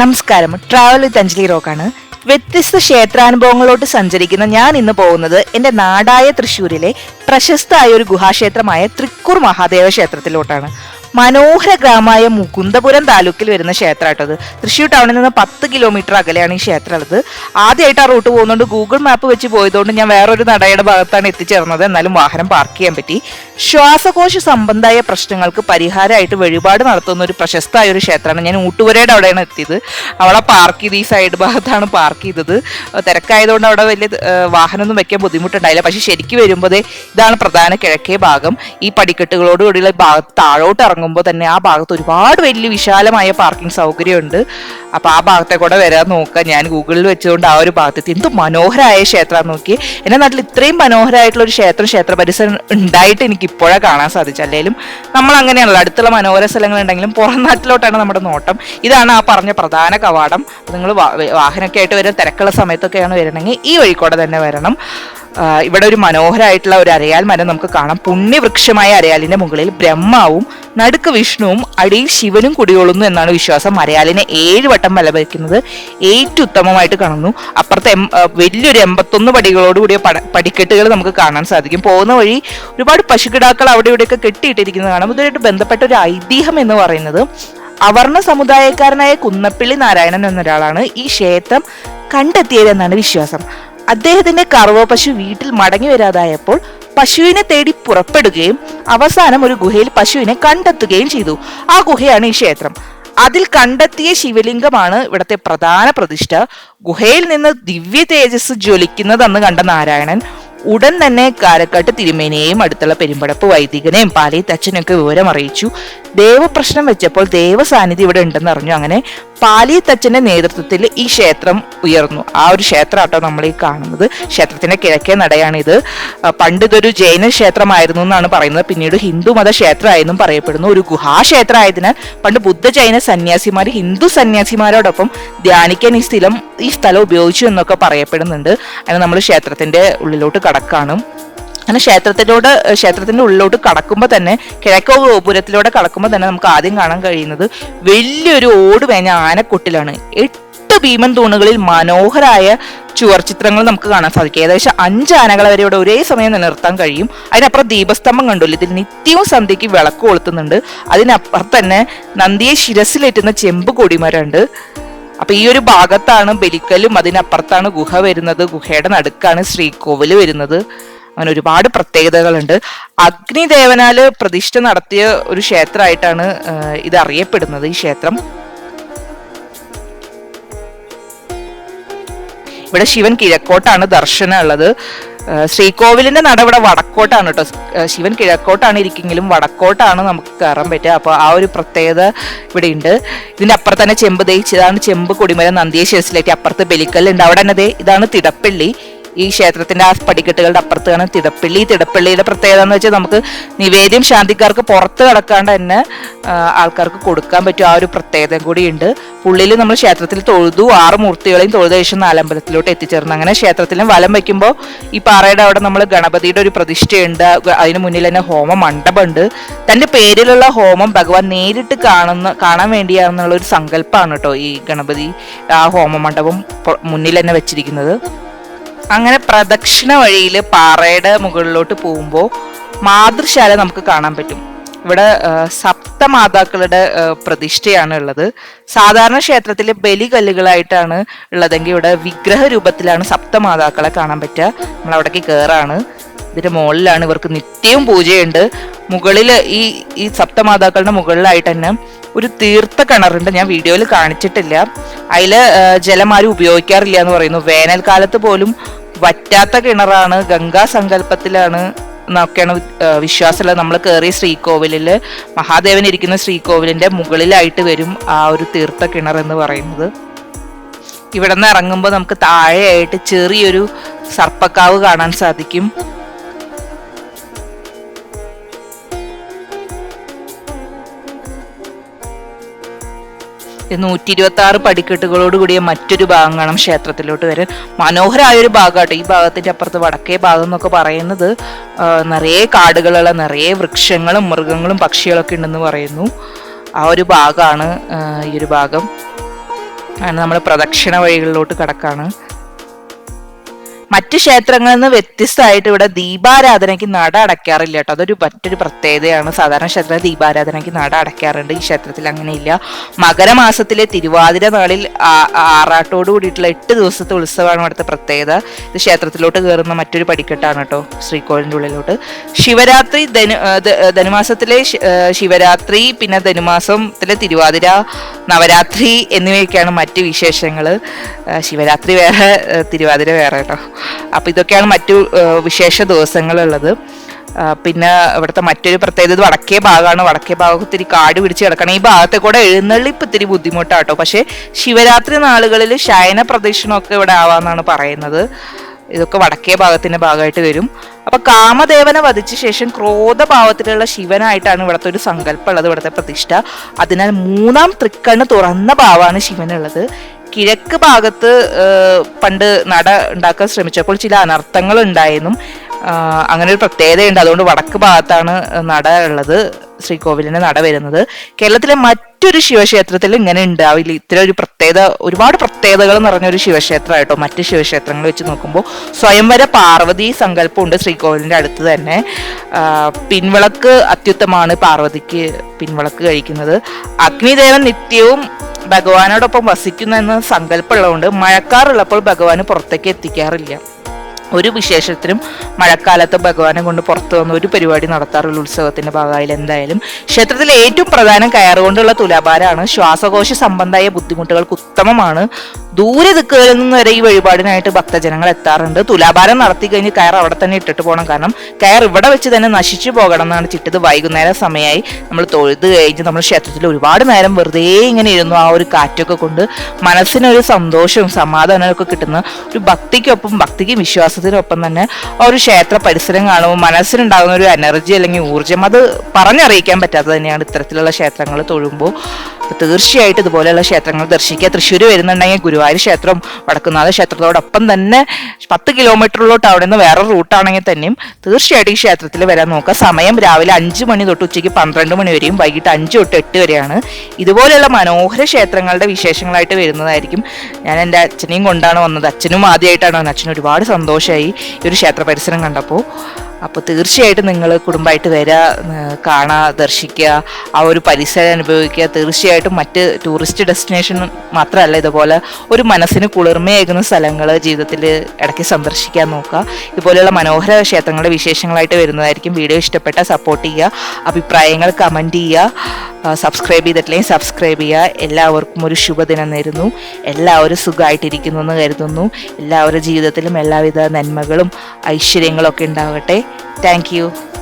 നമസ്കാരം. Travel with Anjali റോക്കാണ്. വ്യത്യസ്ത ക്ഷേത്രാനുഭവങ്ങളോട്ട് സഞ്ചരിക്കുന്ന ഞാൻ ഇന്ന് പോകുന്നത് എന്റെ നാടായ തൃശ്ശൂരിലെ പ്രശസ്തമായ ഒരു ഗുഹാക്ഷേത്രമായ തൃക്കൂർ മഹാദേവ ക്ഷേത്രത്തിലോട്ടാണ്. മനോഹര ഗ്രാമമായ മുകുന്ദപുരം താലൂക്കിൽ വരുന്ന ക്ഷേത്രമായിട്ടത് തൃശ്ശൂർ ടൗണിൽ നിന്ന് പത്ത് കിലോമീറ്റർ അകലെയാണ് ഈ ക്ഷേത്രം ഉള്ളത് ആദ്യമായിട്ട് ആ റൂട്ട് പോകുന്നതുകൊണ്ട് ഗൂഗിൾ മാപ്പ് വെച്ച് പോയതുകൊണ്ട് ഞാൻ വേറൊരു നടയുടെ ഭാഗത്താണ് എത്തിച്ചേർന്നത്. എന്നാലും വാഹനം പാർക്ക് ചെയ്യാൻ പറ്റി. ശ്വാസകോശ സംബന്ധമായ പ്രശ്നങ്ങൾക്ക് പരിഹാരമായിട്ട് വഴിപാട് നടത്തുന്ന ഒരു പ്രശസ്തമായ ഒരു ക്ഷേത്രമാണ്. ഞാൻ ഊട്ടുപുരയുടെ അവിടെയാണ് എത്തിയത്. അവിടെ പാർക്ക് ചെയ്ത് ഈ സൈഡ് ഭാഗത്താണ് പാർക്ക് ചെയ്തത്. തിരക്കായതുകൊണ്ട് അവിടെ വലിയ വാഹനമൊന്നും വെക്കാൻ ബുദ്ധിമുട്ടുണ്ടായില്ല. പക്ഷെ ശരിക്കും വരുമ്പോൾ ഇതാണ് പ്രധാന കിഴക്കേ ഭാഗം. ഈ പടിക്കെട്ടുകളോടുകൂടിയുള്ള ഭാഗത്ത് താഴോട്ട് ഇറങ്ങുമ്പോൾ തന്നെ ആ ഭാഗത്ത് ഒരുപാട് വലിയ വിശാലമായ പാർക്കിംഗ് സൗകര്യമുണ്ട്. അപ്പോൾ ആ ഭാഗത്തെ കൂടെ വരാൻ നോക്കുക. ഞാൻ ഗൂഗിളിൽ വെച്ചുകൊണ്ട് ആ ഒരു ഭാഗത്തെത്തി എന്ത് മനോഹരമായ ക്ഷേത്രം നോക്കി എന്റെ നാട്ടിൽ ഇത്രയും മനോഹരമായിട്ടുള്ള ഒരു ക്ഷേത്രം ക്ഷേത്ര പരിസരം ഉണ്ടായിട്ട് എനിക്ക് ഇപ്പോഴേ കാണാൻ സാധിച്ചു അല്ലെങ്കിലും നമ്മൾ അങ്ങനെയാണല്ലോ അടുത്തുള്ള മനോഹര സ്ഥലങ്ങളുണ്ടെങ്കിലും പുറം നാട്ടിലോട്ടാണ് നമ്മുടെ നോട്ടം. ഇതാണ് ആ പറഞ്ഞ പ്രധാന കവാടം. നിങ്ങൾ വാഹനമൊക്കെ ആയിട്ട് വരുന്ന തിരക്കുള്ള സമയത്തൊക്കെയാണ് വരണമെങ്കിൽ ഈ വഴിക്കൂടെ തന്നെ വരണം. ഇവിടെ ഒരു മനോഹരമായിട്ടുള്ള ഒരു അരയാൽ മരം നമുക്ക് കാണാം. പുണ്യവൃക്ഷമായ അരയാലിന്റെ മുകളിൽ ബ്രഹ്മാവും നടുക്ക് വിഷ്ണുവും അടിയിൽ ശിവനും കുടികൊള്ളുന്നു എന്നാണ് വിശ്വാസം. അരയാലിനെ ഏഴ് വട്ടം വലവയ്ക്കുന്നത് ഏറ്റവും ഉത്തമമായിട്ട് കാണുന്നു. അപ്പുറത്തെ വലിയൊരു എൺപത്തൊന്ന് പടികളോടുകൂടിയ പട പടിക്കെട്ടുകൾ നമുക്ക് കാണാൻ സാധിക്കും. പോകുന്ന വഴി ഒരുപാട് പശുക്കിടാക്കൾ അവിടെ ഇവിടെയൊക്കെ കെട്ടിയിട്ടിരിക്കുന്നത് കാണാം. ഇതുമായിട്ട് ബന്ധപ്പെട്ട ഒരു ഐതിഹ്യം എന്ന് പറയുന്നത് അവർണ സമുദായക്കാരനായ കുന്നപ്പിള്ളി നാരായണൻ എന്നൊരാളാണ് ഈ ക്ഷേത്രം കണ്ടെത്തിയതെന്നാണ് വിശ്വാസം. അദ്ദേഹത്തിന്റെ കറവ പശു വീട്ടിൽ മടങ്ങി വരാതായപ്പോൾ പശുവിനെ തേടി പുറപ്പെടുകയും അവസാനം ഒരു ഗുഹയിൽ പശുവിനെ കണ്ടെത്തുകയും ചെയ്തു. ആ ഗുഹയാണ് ഈ ക്ഷേത്രം. അതിൽ കണ്ടെത്തിയ ശിവലിംഗമാണ് ഇവിടത്തെ പ്രധാന പ്രതിഷ്ഠ. ഗുഹയിൽ നിന്ന് ദിവ്യ തേജസ് ജ്വലിക്കുന്നതെന്ന് കണ്ട നാരായണൻ ഉടൻ തന്നെ കാരക്കാട്ട് തിരുമേനിയെയും അടുത്തുള്ള പെരുമ്പടപ്പ് വൈദികനെയും പാലിയത്തച്ഛനൊക്കെ വിവരം അറിയിച്ചു. ദേവപ്രശ്നം വെച്ചപ്പോൾ ദേവസാന്നിധ്യം ഇവിടെ ഉണ്ടെന്ന് അറിഞ്ഞു. അങ്ങനെ പാലിയത്തച്ഛന്റെ നേതൃത്വത്തിൽ ഈ ക്ഷേത്രം ഉയർന്നു. ആ ഒരു ക്ഷേത്രമാട്ടോ നമ്മൾ ഈ കാണുന്നത്. ക്ഷേത്രത്തിന്റെ കിഴക്കേ നടയാണിത്. പണ്ട് ഇതൊരു ജൈന ക്ഷേത്രമായിരുന്നു എന്നാണ് പറയുന്നത്. പിന്നീട് ഹിന്ദു മത ക്ഷേത്രമായെന്നും പറയപ്പെടുന്നു. ഒരു ഗുഹാക്ഷേത്രമായതിനാൽ പണ്ട് ബുദ്ധ ജൈന സന്യാസിമാർ ഹിന്ദു സന്യാസിമാരോടൊപ്പം ധ്യാനിക്കാൻ ഈ സ്ഥലം ഈ സ്ഥലം ഉപയോഗിച്ചു എന്നൊക്കെ പറയപ്പെടുന്നുണ്ട്. അങ്ങനെ നമ്മൾ ക്ഷേത്രത്തിന്റെ ഉള്ളിലോട്ട് കടക്കാണ്. അങ്ങനെ ക്ഷേത്രത്തിലൂടെ ക്ഷേത്രത്തിന്റെ ഉള്ളിലോട്ട് കടക്കുമ്പോൾ തന്നെ കിഴക്കോ ഗോപുരത്തിലൂടെ കടക്കുമ്പോൾ തന്നെ നമുക്ക് ആദ്യം കാണാൻ കഴിയുന്നത് വലിയൊരു ഓട് വേഞ്ഞ ആനക്കുട്ടിലാണ്. എട്ട് ഭീമൻ തൂണുകളിൽ മനോഹരായ ചുവർ ചിത്രങ്ങൾ നമുക്ക് കാണാൻ സാധിക്കും. ഏകദേശം അഞ്ച് ആനകളെ വരെ ഇവിടെ ഒരേ സമയം നിലനിർത്താൻ കഴിയും. അതിനപ്പുറം ദീപസ്തംഭം കണ്ടുള്ളൂ ഇതിൽ നിത്യവും സന്ധ്യയ്ക്ക് വിളക്ക് കൊളുത്തുന്നുണ്ട്. അതിനപ്പുറം തന്നെ നന്ദിയെ ശിരസിലേറ്റുന്ന ചെമ്പ് കൊടിമരമുണ്ട്. അപ്പൊ ഈ ഒരു ഭാഗത്താണ് ബലിക്കലും അതിനപ്പുറത്താണ് ഗുഹ വരുന്നത്. ഗുഹയുടെ നടുക്കാണ് ശ്രീകോവിൽ വരുന്നത്. അങ്ങനെ ഒരുപാട് പ്രത്യേകതകളുണ്ട്. അഗ്നിദേവനാല് പ്രതിഷ്ഠ നടത്തിയ ഒരു ക്ഷേത്രമായിട്ടാണ് ഇത് അറിയപ്പെടുന്നത് ഈ ക്ഷേത്രം. ഇവിടെ ശിവൻ കിഴക്കോട്ടാണ് ദർശനം ഉള്ളത്. ശ്രീകോവിലിന്റെ നട ഇവിടെ വടക്കോട്ടാണ് കേട്ടോ. ശിവൻ കിഴക്കോട്ടാണ് ഇരിക്കെങ്കിലും വടക്കോട്ടാണ് നമുക്ക് കയറാൻ പറ്റുക. അപ്പോൾ ആ ഒരു പ്രത്യേകത ഇവിടെ ഉണ്ട്. ഇതിന്റെ അപ്പുറത്ത് തന്നെ ചെമ്പ് ദയിച്ചതാണ് ചെമ്പ് കൊടിമരം നന്ദിയ ശേഷിലേക്ക് അപ്പുറത്ത് ബലിക്കല്ലുണ്ട്. അവിടെ തന്നെ ഇതാണ് തിടപ്പള്ളി. ഈ ക്ഷേത്രത്തിന്റെ ആ പടിക്കെട്ടുകളുടെ അപ്പുറത്താണ് തിടപ്പള്ളി. തിടപ്പള്ളിയുടെ പ്രത്യേകത എന്ന് വെച്ചാൽ നമുക്ക് നിവേദ്യം ശാന്തിക്കാർക്ക് പുറത്ത് കിടക്കാണ്ട് തന്നെ ആൾക്കാർക്ക് കൊടുക്കാൻ പറ്റും. ആ ഒരു പ്രത്യേകത കൂടിയുണ്ട് പുള്ളിയിൽ നമ്മൾ ക്ഷേത്രത്തിൽ തൊഴുതു ആറ് മൂർത്തികളെയും തൊഴുത ശേഷം നാലമ്പലത്തിലോട്ട് എത്തിച്ചേർന്നു. അങ്ങനെ ക്ഷേത്രത്തിലും വലം വയ്ക്കുമ്പോൾ ഈ പാറയുടെ അവിടെ നമ്മൾ ഗണപതിയുടെ ഒരു പ്രതിഷ്ഠയുണ്ട്. അതിന് മുന്നിൽ തന്നെ ഹോമ മണ്ഡപമുണ്ട്. തന്റെ പേരിലുള്ള ഹോമം ഭഗവാൻ നേരിട്ട് കാണുന്ന കാണാൻ വേണ്ടിയാണെന്നുള്ള ഒരു സങ്കല്പമാണ് കേട്ടോ ഈ ഗണപതി ആ ഹോമ മണ്ഡപം മുന്നിൽ തന്നെ വെച്ചിരിക്കുന്നത്. അങ്ങനെ പ്രദക്ഷിണ വഴിയിൽ പാറയുടെ മുകളിലോട്ട് പോകുമ്പോൾ മാതൃശാല നമുക്ക് കാണാൻ പറ്റും. ഇവിടെ സപ്തമാതാക്കളുടെ പ്രതിഷ്ഠയാണ് ഉള്ളത്. സാധാരണ ക്ഷേത്രത്തിലെ ബലികല്ലുകളായിട്ടാണ് ഉള്ളതെങ്കിൽ ഇവിടെ വിഗ്രഹ രൂപത്തിലാണ് സപ്തമാതാക്കളെ കാണാൻ പറ്റുക. നമ്മൾ അവിടേക്ക് കയറാണ് ഇതിന്റെ മുകളിലാണ് ഇവർക്ക് നിത്യവും പൂജയുണ്ട്. മുകളിൽ ഈ ഈ സപ്തമാതാക്കളുടെ മുകളിലായിട്ട് തന്നെ ഒരു തീർത്ഥ കിണറുണ്ട്. ഞാൻ വീഡിയോയിൽ കാണിച്ചിട്ടില്ല. അതിൽ ജലം ആരും ഉപയോഗിക്കാറില്ല എന്ന് പറയുന്നു. വേനൽക്കാലത്ത് പോലും വറ്റാത്ത കിണറാണ് ഗംഗാ സങ്കല്പത്തിലാണ് എന്നൊക്കെയാണ് വിശ്വാസമുള്ളത്. നമ്മൾ കയറിയ ശ്രീകോവിലിൽ മഹാദേവൻ ഇരിക്കുന്ന ശ്രീകോവിലിന്റെ മുകളിലായിട്ട് വരും ആ ഒരു തീർത്ഥ കിണർ എന്ന് പറയുന്നത്. ഇവിടെ നിന്ന് ഇറങ്ങുമ്പോൾ നമുക്ക് താഴെയായിട്ട് ചെറിയൊരു സർപ്പക്കാവ് കാണാൻ സാധിക്കും. നൂറ്റി ഇരുപത്തി ആറ് പടിക്കെട്ടുകളോട് കൂടിയ മറ്റൊരു ഭാഗം കാണാം ക്ഷേത്രത്തിലോട്ട് വരാൻ മനോഹരമായ ഒരു ഭാഗമാട്ടോ ഈ ഭാഗത്തിന്റെ അപ്പുറത്ത് വടക്കേ ഭാഗം എന്നൊക്കെ പറയുന്നത് നിറയെ കാടുകളുള്ള നിറയെ വൃക്ഷങ്ങളും മൃഗങ്ങളും പക്ഷികളൊക്കെ ഉണ്ടെന്ന് പറയുന്നു. ആ ഒരു ഭാഗമാണ് ഈ ഒരു ഭാഗം. അങ്ങനെ നമ്മൾ പ്രദക്ഷിണ വഴികളിലോട്ട് കടക്കാണ്. മറ്റ് ക്ഷേത്രങ്ങളിൽ നിന്ന് വ്യത്യസ്തമായിട്ട് ഇവിടെ ദീപാരാധനയ്ക്ക് നട അടയ്ക്കാറില്ല കേട്ടോ. അതൊരു മറ്റൊരു പ്രത്യേകതയാണ്. സാധാരണ ക്ഷേത്ര ദീപാരാധനയ്ക്ക് നട അടയ്ക്കാറുണ്ട്. ഈ ക്ഷേത്രത്തിൽ അങ്ങനെയില്ല. മകരമാസത്തിലെ തിരുവാതിര നാളിൽ ആറാട്ടോട് കൂടിയിട്ടുള്ള എട്ട് ദിവസത്തെ ഉത്സവമാണ് ഇവിടുത്തെ പ്രത്യേകത. ഇത് ക്ഷേത്രത്തിലോട്ട് കയറുന്ന മറ്റൊരു പടിക്കെട്ടാണ് കേട്ടോ ശ്രീകോവിലിന്റെ ഉള്ളിലോട്ട്. ശിവരാത്രി ധനു ധനുമാസത്തിലെ ശിവരാത്രി പിന്നെ ധനുമാസത്തിലെ തിരുവാതിര നവരാത്രി എന്നിവയൊക്കെയാണ് മറ്റ് വിശേഷങ്ങൾ ശിവരാത്രി വേറെ തിരുവാതിര വേറെ കേട്ടോ അപ്പോൾ ഇതൊക്കെയാണ് മറ്റു വിശേഷ ദിവസങ്ങളുള്ളത്. പിന്നെ ഇവിടുത്തെ മറ്റൊരു പ്രത്യേകത വടക്കേ ഭാഗമാണ്. വടക്കേ ഭാഗത്ത് ഇത്തിരി കാട് പിടിച്ച് കിടക്കണം. ഈ ഭാഗത്തെ കൂടെ എഴുന്നള്ളിപ്പ് ഇത്തിരി ബുദ്ധിമുട്ടാട്ടോ. പക്ഷേ ശിവരാത്രി നാളുകളിൽ ശയന പ്രദക്ഷിണമൊക്കെ ഇവിടെ ആവാന്നാണ് പറയുന്നത്. ഇതൊക്കെ വടക്കേ ഭാഗത്തിന്റെ ഭാഗമായിട്ട് വരും. അപ്പൊ കാമദേവനെ വധിച്ച ശേഷം ക്രോധഭാവത്തിലുള്ള ശിവനായിട്ടാണ് ഇവിടുത്തെ ഒരു സങ്കല്പം ഉള്ളത് ഇവിടുത്തെ പ്രതിഷ്ഠ. അതിനാൽ മൂന്നാം തൃക്കണ്ണ് തുറന്ന ഭാവമാണ് ശിവനുള്ളത്. കിഴക്ക് ഭാഗത്ത് പണ്ട് നട ഉണ്ടാക്കാൻ ശ്രമിച്ചപ്പോൾ ചില അനർത്ഥങ്ങൾ ഉണ്ടായെന്നും അങ്ങനെ ഒരു പ്രത്യേകതയുണ്ട്. അതുകൊണ്ട് വടക്ക് ഭാഗത്താണ് നട ഉള്ളത്. ശ്രീകോവിലിന്റെ നട വരുന്നത്. കേരളത്തിലെ മറ്റൊരു ശിവക്ഷേത്രത്തിൽ ഇങ്ങനെ ഉണ്ടാവില്ല ഇത്ര ഒരു പ്രത്യേകത ഒരുപാട് പ്രത്യേകതകൾ നിറഞ്ഞൊരു ശിവക്ഷേത്രമായിട്ടോ മറ്റ് ശിവക്ഷേത്രങ്ങൾ വെച്ച് നോക്കുമ്പോൾ സ്വയംവര പാർവതി സങ്കല്പമുണ്ട് ശ്രീകോവിലിന്റെ അടുത്ത് തന്നെ. പിൻവിളക്ക് അത്യുത്തമാണ് പാർവതിക്ക് പിൻവിളക്ക് കഴിക്കുന്നത്. അഗ്നിദേവൻ നിത്യവും ഭഗവാനോടൊപ്പം വസിക്കുന്ന എന്ന സങ്കല്പമുള്ളതുകൊണ്ട് മഴക്കാറുള്ളപ്പോൾ ഭഗവാന് പുറത്തേക്ക് എത്തിക്കാറില്ല. ഒരു വിശേഷത്തിനും മഴക്കാലത്ത് ഭഗവാനെ കൊണ്ട് പുറത്തു വന്ന ഒരു പരിപാടി നടത്താറുള്ള ഉത്സവത്തിന്റെ ഭാഗമായാലും എന്തായാലും ക്ഷേത്രത്തിലെ ഏറ്റവും പ്രധാനം കയറുകൊണ്ടുള്ള തുലാഭാരമാണ്. ശ്വാസകോശ സംബന്ധമായ ബുദ്ധിമുട്ടുകൾക്ക് ഉത്തമമാണ്. ദൂരെ ദിക്കുകളിൽ നിന്ന് വരെ ഈ വഴിപാടിനായിട്ട് ഭക്തജനങ്ങൾ എത്താറുണ്ട്. തുലാഭാരം നടത്തി കഴിഞ്ഞ് കയർ അവിടെ തന്നെ ഇട്ടിട്ട് പോകണം. കാരണം കയർ ഇവിടെ വെച്ച് തന്നെ നശിച്ചു പോകണം എന്നാണ് ചിട്ടത്. വൈകുന്നേരം സമയമായി നമ്മൾ തൊഴുത് കഴിഞ്ഞ് നമ്മൾ ക്ഷേത്രത്തിൽ ഒരുപാട് നേരം വെറുതെ ഇങ്ങനെ ഇരുന്നു. ആ ഒരു കാറ്റൊക്കെ കൊണ്ട് മനസ്സിനൊരു സന്തോഷവും സമാധാനവും ഒക്കെ കിട്ടുന്ന ഒരു ഭക്തിക്കൊപ്പം ഭക്തിക്കും വിശ്വാസത്തിനൊപ്പം തന്നെ ആ ഒരു ക്ഷേത്ര പരിസരം കാണുമ്പോൾ മനസ്സിനുണ്ടാകുന്ന ഒരു എനർജി അല്ലെങ്കിൽ ഊർജം അത് പറഞ്ഞറിയിക്കാൻ പറ്റാത്തത് തന്നെയാണ് ഇത്തരത്തിലുള്ള ക്ഷേത്രങ്ങൾ തൊഴുമ്പോൾ. തീർച്ചയായിട്ടും ഇതുപോലെയുള്ള ക്ഷേത്രങ്ങൾ ദർശിക്കുക തൃശ്ശൂർ വരുന്നുണ്ടെങ്കിൽ ഗുരുവായൂർ ക്ഷേത്രം വടക്കുന്നാഥ ക്ഷേത്രത്തോടൊപ്പം തന്നെ പത്ത് കിലോമീറ്ററിലോട്ട് അവിടെ നിന്ന് വേറെ റൂട്ടാണെങ്കിൽ തന്നെയും തീർച്ചയായിട്ടും ഈ ക്ഷേത്രത്തിൽ വരാൻ നോക്കുക സമയം രാവിലെ അഞ്ച് മണി തൊട്ട് ഉച്ചയ്ക്ക് പന്ത്രണ്ട് മണി വരെയും വൈകിട്ട് അഞ്ച് തൊട്ട് എട്ട് വരെയാണ്. ഇതുപോലെയുള്ള മനോഹര ക്ഷേത്രങ്ങളുടെ വിശേഷങ്ങളായിട്ട് വരുന്നതായിരിക്കും. ഞാൻ എന്റെ അച്ഛനെയും കൊണ്ടാണ് വന്നത്. അച്ഛനും ആദ്യമായിട്ടാണ് വന്നത്. അച്ഛന് ഒരുപാട് സന്തോഷമായി ഈ ഒരു ക്ഷേത്ര പരിസരം കണ്ടപ്പോൾ. അപ്പോൾ തീർച്ചയായിട്ടും നിങ്ങൾ കുടുംബമായിട്ട് വരിക കാണുക ദർശിക്കുക ആ ഒരു പരിസരം അനുഭവിക്കുക തീർച്ചയായിട്ടും മറ്റ് ടൂറിസ്റ്റ് ഡെസ്റ്റിനേഷൻ മാത്രമല്ല ഇതുപോലെ ഒരു മനസ്സിന് കുളിർമയേകുന്ന സ്ഥലങ്ങൾ ജീവിതത്തിൽ ഇടയ്ക്ക് സന്ദർശിക്കാൻ നോക്കുക ഇതുപോലെയുള്ള മനോഹര ക്ഷേത്രങ്ങളുടെ വിശേഷങ്ങളായിട്ട് വരുന്നതായിരിക്കും. വീഡിയോ ഇഷ്ടപ്പെട്ട സപ്പോർട്ട് ചെയ്യുക അഭിപ്രായങ്ങൾ കമന്റ് ചെയ്യുക സബ്സ്ക്രൈബ് ചെയ്തിട്ടില്ലെങ്കിൽ സബ്സ്ക്രൈബ് ചെയ്യുക എല്ലാവർക്കും ഒരു ശുഭദിനം നേരുന്നു. എല്ലാവരും സുഖമായിട്ടിരിക്കുന്നു എന്ന് കരുതുന്നു. എല്ലാവരുടെ ജീവിതത്തിലും എല്ലാവിധ നന്മകളും ഐശ്വര്യങ്ങളും ഒക്കെ ഉണ്ടാവട്ടെ. Thank you.